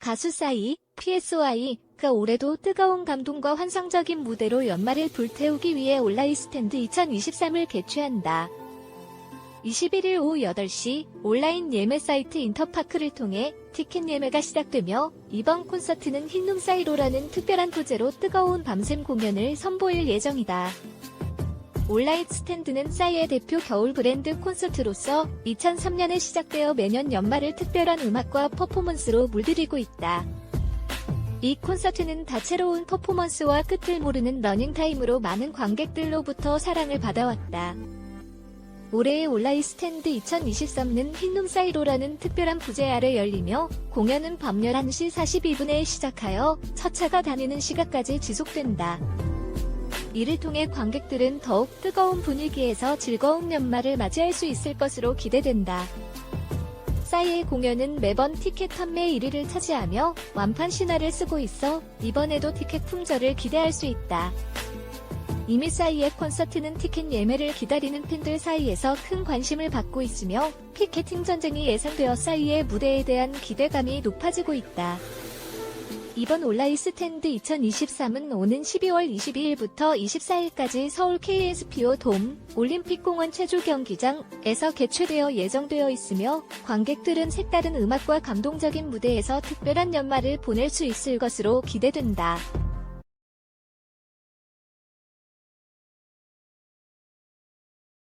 가수 싸이, PSY가 올해도 뜨거운 감동과 환상적인 무대로 연말을 불태우기 위해 온라인 스탠드 2023을 개최한다. 21일 오후 8시 온라인 예매 사이트 인터파크를 통해 티켓 예매가 시작되며 이번 콘서트는 흰눈 사이로라는 특별한 소재로 뜨거운 밤샘 공연을 선보일 예정이다. 온라인 스탠드는 싸이의 대표 겨울 브랜드 콘서트로서 2003년에 시작되어 매년 연말을 특별한 음악과 퍼포먼스로 물들이고 있다. 이 콘서트는 다채로운 퍼포먼스와 끝을 모르는 러닝타임으로 많은 관객들로부터 사랑을 받아왔다. 올해의 온라인 스탠드 2023는 흰눈 사이로라는 특별한 부제 아래 열리며 공연은 밤 11시 42분에 시작하여 첫 차가 다니는 시각까지 지속된다. 이를 통해 관객들은 더욱 뜨거운 분위기에서 즐거운 연말을 맞이할 수 있을 것으로 기대된다. 싸이의 공연은 매번 티켓 판매 1위를 차지하며 완판 신화를 쓰고 있어 이번에도 티켓 품절을 기대할 수 있다. 이미 싸이의 콘서트는 티켓 예매를 기다리는 팬들 사이에서 큰 관심을 받고 있으며 피케팅 전쟁이 예상되어 싸이의 무대에 대한 기대감이 높아지고 있다. 이번 온라인 스탠드 2023은 오는 12월 22일부터 24일까지 서울 KSPO 돔 올림픽공원 체조 경기장에서 개최되어 예정되어 있으며 관객들은 색다른 음악과 감동적인 무대에서 특별한 연말을 보낼 수 있을 것으로 기대된다.